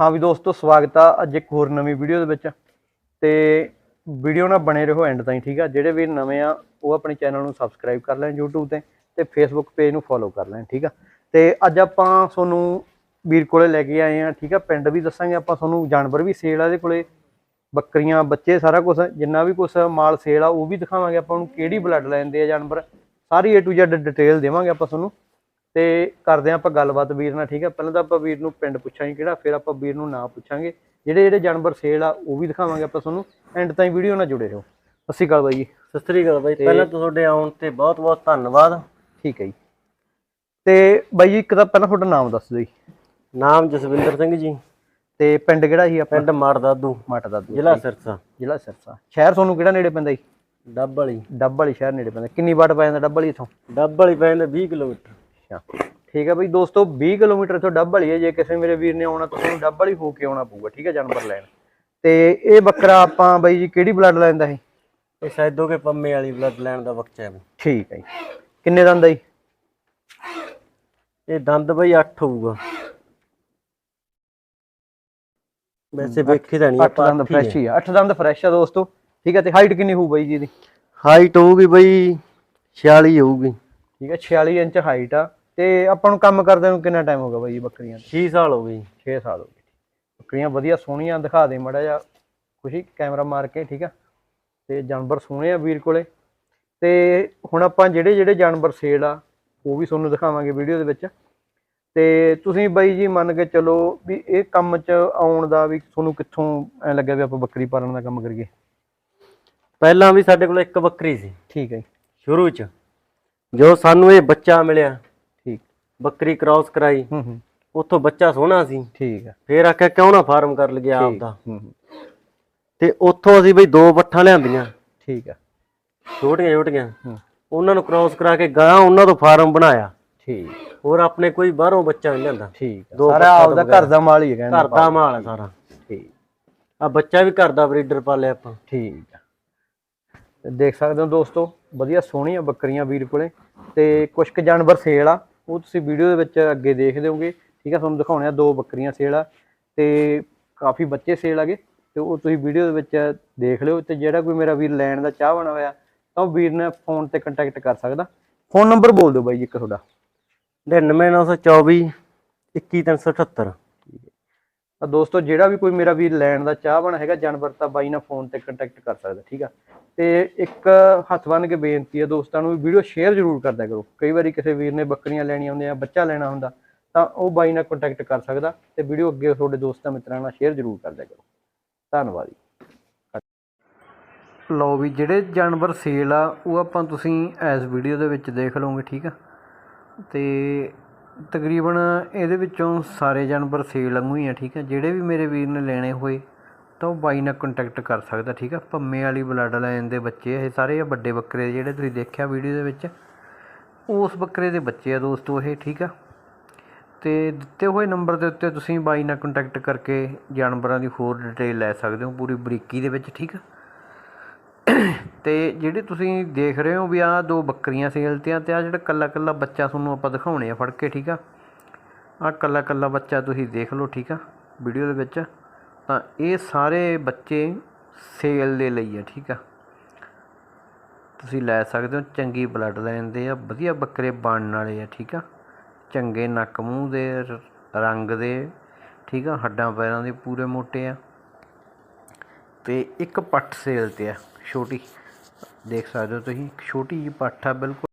ਹਾਂ ਵੀ ਦੋਸਤੋ, ਸਵਾਗਤ ਆ ਅੱਜ ਇੱਕ ਹੋਰ ਨਵੀਂ ਵੀਡੀਓ ਦੇ ਵਿੱਚ। ਤੇ ਵੀਡੀਓ ਨਾਲ ਬਣੇ ਰਹੋ ਐਂਡ ਤਾਈਂ, ਠੀਕ ਆ? ਜਿਹੜੇ ਵੀ ਨਵੇਂ ਆ, ਉਹ ਆਪਣੇ ਚੈਨਲ ਨੂੰ ਸਬਸਕ੍ਰਾਈਬ ਕਰ ਲੈਣ YouTube ਤੇ ਤੇ Facebook ਪੇਜ ਨੂੰ ਫੋਲੋ ਕਰ ਲੈਣ, ਠੀਕ ਆ? ਤੇ ਅੱਜ ਆਪਾਂ ਤੁਹਾਨੂੰ ਵੀਰ ਕੋਲੇ ਲੈ ਕੇ ਆਏ ਆ, ਠੀਕ ਆ? ਪਿੰਡ ਵੀ ਦੱਸਾਂਗੇ ਆਪਾਂ ਤੁਹਾਨੂੰ, ਜਾਨਵਰ ਵੀ ਸੇਲ ਆ ਇਹਦੇ ਕੋਲੇ। ਬੱਕਰੀਆਂ, ਬੱਚੇ, ਸਾਰਾ ਕੁਝ ਜਿੰਨਾ ਵੀ ਕੁਝ ਮਾਲ ਸੇਲ ਆ, ਉਹ ਵੀ ਦਿਖਾਵਾਂਗੇ ਆਪਾਂ ਨੂੰ ਕਿਹੜੀ ਬਲੱਡ ਲਾਈਨ ਦੇ ਆ ਜਾਨਵਰ। ਸਾਰੀ A to Z ਡਿਟੇਲ ਦੇਵਾਂਗੇ ਆਪਾਂ ਤੁਹਾਨੂੰ। ਤੇ ਕਰਦੇ ਆਪਾਂ ਗੱਲਬਾਤ ਵੀਰ ਨਾਲ ਠੀਕ ਹੈ? ਪਹਿਲਾਂ ਤਾਂ ਆਪਾਂ ਵੀਰ ਨੂੰ ਪਿੰਡ ਪੁੱਛਾਂਗੇ ਕਿਹੜਾ ਫਿਰ ਆਪਾਂ ਵੀਰ ਨੂੰ ਨਾਂ ਪੁੱਛਾਂਗੇ। ਜਿਹੜੇ ਜਿਹੜੇ ਜਾਨਵਰ ਸੇਲ ਆ ਉਹ ਵੀ ਦਿਖਾਵਾਂਗੇ ਆਪਾਂ ਤੁਹਾਨੂੰ। ਐਂਡ ਤਾਈਂ ਵੀਡੀਓ ਨਾਲ ਜੁੜੇ ਰਹੋ। ਸਤਿ ਸ਼੍ਰੀ ਅਕਾਲ ਬਾਈ ਜੀ। ਸਤਿ ਸ੍ਰੀ ਅਕਾਲ ਬਾਈ। ਪਹਿਲਾਂ ਤਾਂ ਤੁਹਾਡੇ ਆਉਣ ਤੇ ਬਹੁਤ ਬਹੁਤ ਧੰਨਵਾਦ। ਠੀਕ ਹੈ ਜੀ। ਤੇ ਬਾਈ ਜੀ ਇੱਕ ਤਾਂ ਪਹਿਲਾਂ ਤੁਹਾਡਾ ਨਾਮ ਦੱਸ ਦਿਓ ਜੀ। ਨਾਮ ਜਸਵਿੰਦਰ ਸਿੰਘ ਜੀ। ਤੇ ਪਿੰਡ ਕਿਹੜਾ ਜੀ ਆਪਣਾ? ਪਿੰਡ ਮੜਦਾਦੂ ਮਾਟਾ ਦਾ ਜ਼ਿਲ੍ਹਾ ਸਿਰਸਾ। ਜ਼ਿਲ੍ਹਾ ਸਿਰਸਾ। ਸ਼ਹਿਰ ਤੁਹਾਨੂੰ ਕਿਹੜਾ ਨੇੜੇ ਪੈਂਦਾ ਜੀ? ਡੱਬ ਵਾਲੀ। ਡੱਬ ਵਾਲੀ ਸ਼ਹਿਰ ਨੇੜੇ ਪੈਂਦਾ। ਕਿੰਨੀ ਵਾਟ ਪੈ ਜਾਂਦਾ ਡੱਬ ਵਾਲੀ ਇਥੋਂ? ਡੱਬ ਵਾਲੀ ਪੈਂਦੇ 20 ਕਿਲੋਮੀਟਰ। ਅੱਛਾ। ਠੀਕ ਹੈ ਬਈ ਦੋਸਤੋ 20 ਕਿਲੋਮੀਟਰ ਤੋਂ ਡੱਬ ਵਾਲੀ ਹੈ। ਜੇ ਕਿਸੇ ਮੇਰੇ ਵੀਰ ਨੇ ਆਉਣਾ ਤਾਂ ਤੁਹਾਨੂੰ ਡੱਬ ਵਾਲੀ ਹੋ ਕੇ ਆਉਣਾ ਪਊਗਾ ਠੀਕ ਹੈ ਜਾਨਵਰ ਲੈਣ। ਤੇ ਇਹ ਬੱਕਰਾ ਆਪਾਂ ਬਾਈ ਜੀ ਕਿਹੜੀ ਬਲੱਡ ਲਾਈਨ ਦਾ ਇਹ? ਇਹ ਸੈਦੋ ਕੇ ਪੰਮੇ ਵਾਲੀ ਬਲੱਡ ਲੈਣ ਦਾ ਬੱਚਾ ਹੈ। ਠੀਕ ਹੈ ਜੀ। ਕਿੰਨੇ ਦੰਦ ਆ ਜੀ? ਇਹ ਦੰਦ ਬਈ 8 ਹੋਊਗਾ। ਵੈਸੇ ਵੇਖੀ ਤਾਂ ਨਹੀਂ 8 ਦੰਦ ਫਰੈਸ਼ ਹੀ। ਆ। 8 ਦੰਦ ਫਰੈਸ਼ ਆ ਦੋਸਤੋ। ਠੀਕ ਹੈ ਤੇ ਹਾਈਟ ਕਿੰਨੀ ਹੋਊ ਬਾਈ ਜੀ ਇਹਦੀ? ਹਾਈਟ ਹੋਊਗੀ ਬਈ 46 ਹੋਊਗੀ। ਠੀਕ ਹੈ 46 ਇੰਚ ਹਾਈਟ ਆ। ਤੇ ਆਪਾਂ ਨੂੰ ਕੰਮ ਕਰਦੇ ਨੂੰ ਕਿੰਨਾ ਟਾਈਮ ਹੋ ਗਿਆ ਬਾਈ ਜੀ ਬੱਕਰੀਆਂ ਦਾ? 6 ਸਾਲ ਹੋ ਗਏ 6 ਸਾਲ ਹੋ ਗਏ ਬੱਕਰੀਆਂ ਵਧੀਆ ਸੋਹਣੀਆਂ ਦਿਖਾ ਦੇ ਮੜਾ ਜਾ ਖੁਸ਼ੀ ਕੈਮਰਾ ਮਾਰ ਕੇ ਠੀਕ ਆ। ਤੇ ਜਾਨਵਰ ਸੋਹਣੇ ਆ ਵੀਰ ਕੋਲੇ। ਤੇ ਹੁਣ ਆਪਾਂ ਜਿਹੜੇ ਜਿਹੜੇ ਜਾਨਵਰ ਸੇਲ ਆ ਉਹ ਵੀ ਤੁਹਾਨੂੰ ਦਿਖਾਵਾਂਗੇ ਵੀਡੀਓ ਦੇ ਵਿੱਚ। ਤੇ ਤੁਸੀਂ ਬਾਈ ਜੀ ਮੰਨ ਕੇ ਚਲੋ ਵੀ ਇਹ ਕੰਮ 'ਚ ਆਉਣ ਦਾ ਵੀ ਤੁਹਾਨੂੰ ਕਿੱਥੋਂ ਐ ਲੱਗਿਆ ਵੀ ਆਪਾਂ ਬੱਕਰੀ ਪਾਲਣ ਦਾ ਕੰਮ ਕਰੀਏ? ਪਹਿਲਾਂ ਵੀ ਸਾਡੇ ਕੋਲ ਇੱਕ ਬੱਕਰੀ ਸੀ। ਠੀਕ ਹੈ ਜੀ, ਸ਼ੁਰੂ ਚ ਜੋ ਸਾਨੂੰ ਇਹ ਬੱਚਾ ਮਿਲਿਆ ਬੱਕਰੀ ਕ੍ਰਾਸ ਕਰਾਈ। ਹੂੰ ਹੂੰ। ਉੱਥੋਂ ਬੱਚਾ ਸੋਹਣਾ ਸੀ। ਠੀਕ ਆ। ਫੇਰ ਆਖਿਆ ਕਿਉਂ ਨਾ ਫਾਰਮ ਕਰ ਲਈਏ ਆਪ ਦਾ। ਹੂੰ ਹੂੰ। ਤੇ ਉੱਥੋਂ ਅਸੀਂ ਬਈ ਦੋ ਪੱਠਾਂ ਲਿਆਂਦੀਆਂ। ਠੀਕ ਆ। ਛੋਟੀਆਂ ਛੋਟੀਆਂ। ਹੂੰ। ਉਹਨਾਂ ਨੂੰ ਕ੍ਰਾਸ ਕਰਾ ਕੇ ਗਾਂ ਉਹਨਾਂ ਤੋਂ ਫਾਰਮ ਬਣਾਇਆ। ਠੀਕ। ਹੋਰ ਆਪਣੇ ਕੋਈ ਬਾਹਰੋਂ ਬੱਚਾ ਨਹੀਂ ਲਿਆਂਦਾ। ਠੀਕ ਆ। ਸਾਰਾ ਆਪਦਾ ਘਰ ਦਾ ਮਾਲ ਹੀ ਹੈ ਕਹਿੰਦੇ ਘਰ ਦਾ ਮਾਲ ਹੈ ਸਾਰਾ। ਠੀਕ। ਆ ਬੱਚਾ ਵੀ ਘਰ ਦਾ ਬਰੀਡਰ ਪਾਲਿਆ ਆਪਾਂ। ਠੀਕ ਆ। ਦੇਖ ਸਕਦੇ ਹੋ ਦੋਸਤੋ ਵਧੀਆ ਸੋਹਣੀਆਂ ਬੱਕਰੀਆਂ ਵੀਰ ਕੋਲੇ। ਤੇ ਕੁਝ ਕੁ ਜਾਨਵਰ ਸੇਲ ਆ। ਉਹ ਤੁਸੀਂ ਵੀਡੀਓ ਦੇ ਵਿੱਚ ਅੱਗੇ ਦੇਖ ਦਿਓਗੇ ਠੀਕ ਆ, ਤੁਹਾਨੂੰ ਦਿਖਾਉਣੇ ਆ ਦੋ ਬੱਕਰੀਆਂ ਸੇਲ ਆ ਤੇ ਕਾਫੀ ਬੱਚੇ ਸੇਲ ਆਗੇ ਤੇ ਉਹ ਤੁਸੀਂ ਵੀਡੀਓ ਦੇ ਵਿੱਚ ਦੇਖ ਲਿਓ ਤੇ ਜਿਹੜਾ ਕੋਈ ਮੇਰਾ ਵੀਰ ਲੈਣ ਦਾ ਚਾਹ ਚਾਹਵਣ ਹੋਇਆ ਤਾਂ ਉਹ ਵੀਰ ਨੇ ਫੋਨ ਤੇ ਕੰਟੈਕਟ ਕਰ ਸਕਦਾ। ਫੋਨ ਨੰਬਰ ਬੋਲ ਦਿਓ ਬਾਈ ਜੀ ਇੱਕ ਤੁਹਾਡਾ। 99924 21378 ਤਾਂ ਦੋਸਤੋ, ਜਿਹੜਾ ਵੀ ਕੋਈ ਮੇਰਾ ਵੀਰ ਲੈਣ ਦਾ ਚਾਹਵਣ ਹੈਗਾ, ਜਾਨਵਰ ਤਾਂ ਬਾਈ ਨਾਲ ਫੋਨ ਤੇ ਕੰਟੈਕਟ ਕਰ ਸਕਦਾ, ਠੀਕ ਆ? ਤੇ ਇੱਕ ਹੱਥ ਬੰਨ ਕੇ ਬੇਨਤੀ ਹੈ ਦੋਸਤਾਂ ਨੂੰ ਵੀ ਵੀਡੀਓ ਸ਼ੇਅਰ ਜ਼ਰੂਰ ਕਰਦਿਆ ਕਰੋ। ਕਈ ਵਾਰੀ ਕਿਸੇ ਵੀਰ ਨੇ ਬੱਕਰੀਆਂ ਲੈਣੀਆਂ ਹੁੰਦੀਆਂ ਬੱਚਾ ਲੈਣਾ ਹੁੰਦਾ, ਤਾਂ ਉਹ ਬਾਈ ਨਾਲ ਕੰਟੈਕਟ ਕਰ ਸਕਦਾ ਤੇ ਵੀਡੀਓ ਅੱਗੇ ਤੁਹਾਡੇ ਦੋਸਤਾਂ ਮਿੱਤਰਾਂ ਨਾਲ ਸ਼ੇਅਰ ਜ਼ਰੂਰ ਕਰਦਿਆ ਕਰੋ। ਧੰਨਵਾਦ ਜੀ। ਲਓ ਵੀ, ਜਿਹੜੇ ਜਾਨਵਰ ਸੇਲ ਆ, ਉਹ ਆਪਾਂ ਤੁਸੀਂ ਇਸ ਵੀਡੀਓ ਦੇ ਵਿੱਚ ਦੇਖ ਲਓਗੇ, ਠੀਕ ਆ? ਤੇ ਤਕਰੀਬਨ ਇਹਦੇ ਵਿੱਚੋਂ ਸਾਰੇ ਜਾਨਵਰ ਸੇਲ ਵਾਂਗੂ ਹੀ ਆ, ਠੀਕ ਆ? ਜਿਹੜੇ ਵੀ ਮੇਰੇ ਵੀਰ ਨੇ ਲੈਣੇ ਹੋਏ, ਤਾਂ ਉਹ ਬਾਈ ਨਾਲ ਕੰਟੈਕਟ ਕਰ ਸਕਦਾ, ਠੀਕ ਆ? ਪੰਮੇ ਵਾਲੀ ਬਲੱਡ ਲਾਈਨ ਦੇ ਬੱਚੇ ਇਹ ਸਾਰੇ ਆ ਵੱਡੇ ਬੱਕਰੇ ਜਿਹੜੇ ਤੁਸੀਂ ਦੇਖਿਆ ਵੀਡੀਓ ਦੇ ਵਿੱਚ, ਉਸ ਬੱਕਰੇ ਦੇ ਬੱਚੇ ਆ ਦੋਸਤੋ ਇਹ, ਠੀਕ ਆ? ਤੇ ਦਿੱਤੇ ਹੋਏ ਨੰਬਰ ਦੇ ਉੱਤੇ ਤੁਸੀਂ ਬਾਈ ਨਾਲ ਕੰਟੈਕਟ ਕਰਕੇ ਜਾਨਵਰਾਂ ਦੀ ਹੋਰ ਡਿਟੇਲ ਲੈ ਸਕਦੇ ਹੋ, ਪੂਰੀ ਬਰੀਕੀ ਦੇ ਵਿੱਚ, ਠੀਕ ਆ? ਅਤੇ ਜਿਹੜੇ ਤੁਸੀਂ ਦੇਖ ਰਹੇ ਹੋ ਵੀ ਆਹ ਦੋ ਬੱਕਰੀਆਂ ਸੇਲ ਤੇ ਆ ਤੇ ਆ ਜਿਹੜਾ ਇਕੱਲਾ ਇਕੱਲਾ ਬੱਚਾ ਤੁਹਾਨੂੰ ਆਪਾਂ ਦਿਖਾਉਣੇ ਆ ਫੜ ਕੇ, ਠੀਕ ਆ? ਆਹ ਇਕੱਲਾ ਇਕੱਲਾ ਬੱਚਾ ਤੁਸੀਂ ਦੇਖ ਲਓ, ਠੀਕ ਆ? ਵੀਡੀਓ ਦੇ ਵਿੱਚ। ਤਾਂ ਇਹ ਸਾਰੇ ਬੱਚੇ ਸੇਲ ਦੇ ਲਈ ਆ, ਠੀਕ ਆ? ਤੁਸੀਂ ਲੈ ਸਕਦੇ ਹੋ, ਚੰਗੀ ਬਲੱਡ ਲਾਈਨ ਦੇ ਆ, ਵਧੀਆ ਬੱਕਰੇ ਬਣਨ ਵਾਲੇ ਆ, ਠੀਕ ਆ? ਚੰਗੇ ਨੱਕ ਮੂੰਹ ਦੇ, ਰੰਗ ਦੇ, ਠੀਕ ਆ? ਹੱਡਾਂ ਪੈਰਾਂ ਦੇ ਪੂਰੇ ਮੋਟੇ ਆ। ਤੇ ਇੱਕ ਪੱਠ ਸੇਲ ਤੇ ਆ, ਛੋਟੀ। ਦੇਖ ਸਕਦੇ ਹੋ ਤੁਸੀਂ ਇੱਕ ਛੋਟੀ ਜਿਹੀ ਪੱਠ ਆ ਬਿਲਕੁਲ।